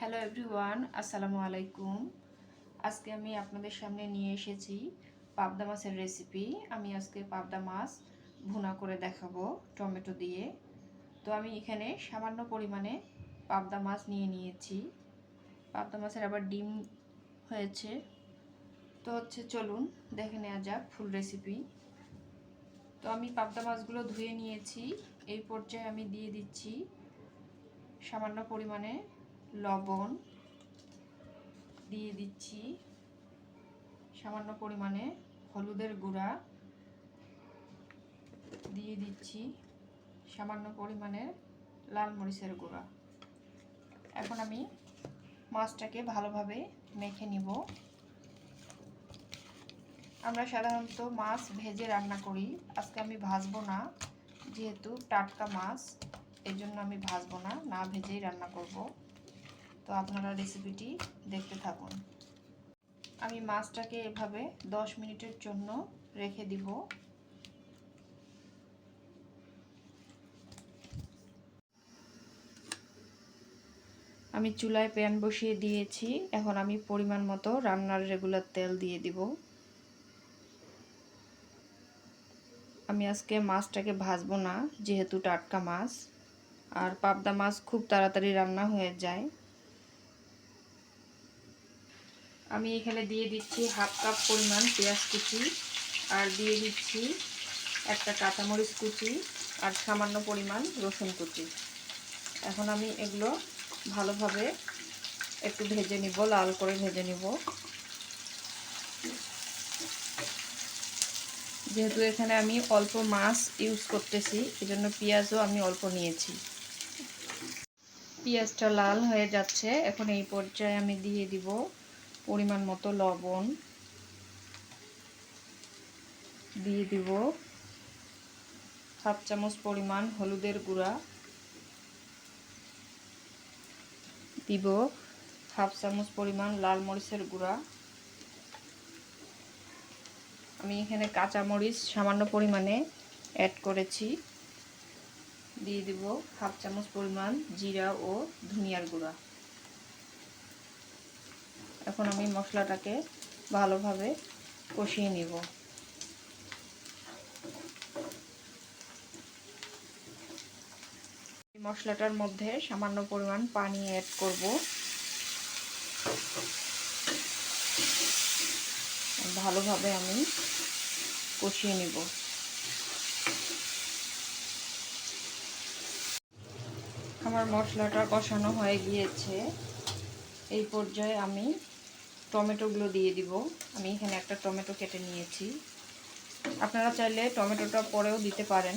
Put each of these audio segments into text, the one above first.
Hello everyone আসসালামু আলাইকুম। আজকে আমি আপনাদের সামনে নিয়ে এসেছি পাবদা মাছের রেসিপি আমি আজকে পাবদা মাছ ভুনা করে দেখাবো টমেটো দিয়ে। তো আমি এখানে সামান্য পরিমাণে পাবদা মাছ নিয়ে নিয়েছি। পাবদা মাছের আবার ডিম হয়েছে। তো হচ্ছে চলুন দেখে নেওয়া যাক ফুল রেসিপি তো আমি পাবদা মাছগুলো ধুয়ে নিয়েছি। এই পর্যায়ে আমি দিয়ে দিচ্ছি সামান্য পরিমাণে লবণ দিয়ে দিচ্ছি। সামান্য পরিমাণে হলুদের গুঁড়া দিয়ে দিচ্ছি। সামান্য পরিমাণে লাল মরিচের গুঁড়া। এখন আমি মাছটাকে ভালোভাবে মেখে নিব। আমরা সাধারণত মাছ ভেজে রান্না করি। আজকে আমি ভাজবো না, যেহেতু টাটকা মাছ এই জন্য আমি ভাজবো না না ভেজেই রান্না করব। তো আপনারা রেসিপিটি দেখতে থাকুন। আমি মাছটাকে এভাবে 10 মিনিটের জন্য রেখে দিব। আমি চুলায় প্যান বসিয়ে দিয়েছি। এখন আমি পরিমাণ মতো রান্নার রেগুলার তেল দিয়ে দিব। আমি আজকে মাছটাকে ভাজবো না, যেহেতু টাটকা মাছ। আর পাবদা মাছ খুব তাড়াতাড়ি রান্না হয়ে যায়। আমি এখানে দিয়ে দিচ্ছি হাফ কাপ পরিমাণ পেঁয়াজ কুচি আর দিয়ে দিচ্ছি একটা কাঁচামরিচ কুচি আর সামান্য পরিমাণ রসুন কুচি। এখন আমি এগুলো ভালোভাবে একটু ভেজে নিব, লাল করে ভেজে নিব। যেহেতু এখানে আমি অল্প মাছ ইউজ করতেছি, এজন্য পেঁয়াজও আমি অল্প নিয়েছি। পেঁয়াজটা লাল হয়ে যাচ্ছে, এখন এই পর্যায়ে আমি দিয়ে দিব পরিমাণ মতো লবণ দিয়ে দিব। হাফ চামচ পরিমাণ হলুদের গুঁড়া দিব। হাফ চামচ পরিমাণ লাল মরিচের গুঁড়া। আমি এখানে কাঁচা মরিচ সামান্য পরিমাণে অ্যাড করেছি। দিয়ে দিব হাফ চামচ পরিমাণ জিরা ও ধনিয়ার গুঁড়া। এখন আমি মশলাটাকে ভালোভাবে কষিয়ে নিব। মশলাটার মধ্যে সামান্য পরিমাণ পানি অ্যাড করব। ভালোভাবে আমি কষিয়ে নিব। আমার মশলাটা কষানো হয়ে গিয়েছে। এই পর্যায়ে আমি টমেটোগুলো দিয়ে দিব। আমি এখানে একটা টমেটো কেটে নিয়েছি। আপনারা চাইলে টমেটোটা পরেও দিতে পারেন।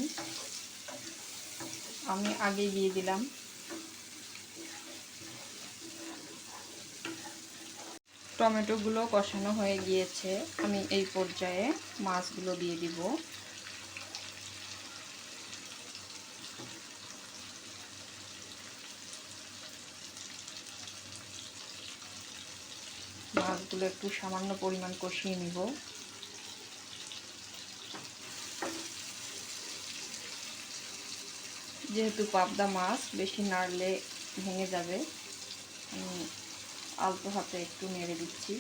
আমি আগে দিয়ে দিলাম। টমেটোগুলো কষানো হয়ে গিয়েছে। আমি এই পর্যায়ে মাছগুলো দিয়ে দিব। মাছগুলো একটু সামান্য পরিমাণ কষিয়ে নিব। যেহেতু পাবদা মাছ, বেশি নাড়লে ভেঙে যাবে। আমি আলতো হাতে একটু নেড়ে দিচ্ছি।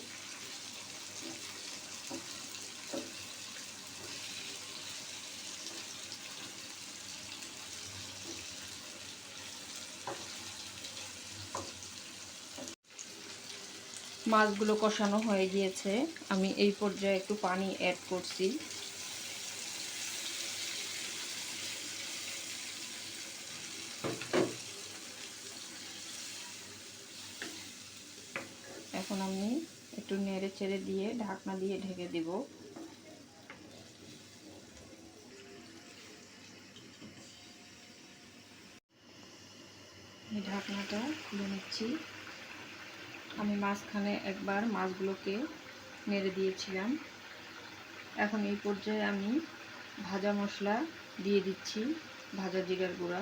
মাছগুলো কষানো হয়ে গিয়েছে। আমি এই পর্যায়ে একটু পানি অ্যাড করছি। এখন আমি একটু নেড়ে চেড়ে দিয়ে ঢাকনা দিয়ে ঢেকে দেব। ঢাকনাটা খুলে নিচ্ছি। আমি মাঝখানে একবার মাছগুলোকে নেড়ে দিয়েছিলাম। এখন এই পর্যায়ে আমি ভাজা মশলা দিয়ে দিচ্ছি, ভাজা জিরার গুঁড়া।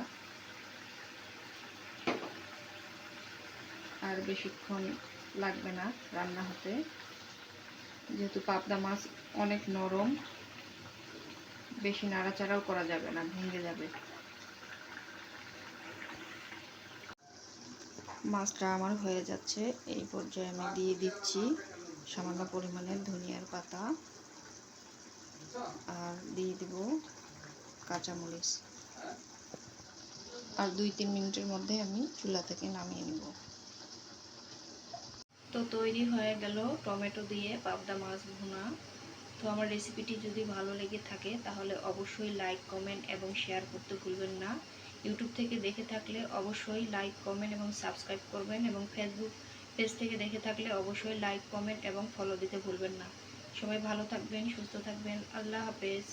আর বেশিক্ষণ লাগবে না রান্না হতে। যেহেতু পাবদা মাছ অনেক নরম, বেশি নাড়াচাড়াও করা যাবে না, ভেঙে যাবে। মাছটা আমার হয়ে যাচ্ছে। এই পর্যায়ে আমি দিয়ে দিচ্ছি সামান্য পরিমাণে ধনিয়ার পাতা আর দিয়ে দেব কাঁচামরিচ। আর দুই তিন মিনিটের মধ্যে আমি চুলা থেকে নামিয়ে নেব। তো তৈরি হয়ে গেল টমেটো দিয়ে পাবদা মাছ ভুনা। তো আমার রেসিপিটি যদি ভালো লেগে থাকে তাহলে অবশ্যই লাইক, কমেন্ট এবং শেয়ার করতে ভুলবেন না। ইউটিউব থেকে দেখে থাকলে অবশ্যই লাইক কমেন্ট এবং সাবস্ক্রাইব করবেন এবং ফেসবুক পেজ থেকে দেখে থাকলে অবশ্যই লাইক কমেন্ট এবং ফলো দিতে ভুলবেন না। সবাই ভালো থাকবেন, সুস্থ থাকবেন। আল্লাহ হাফেজ।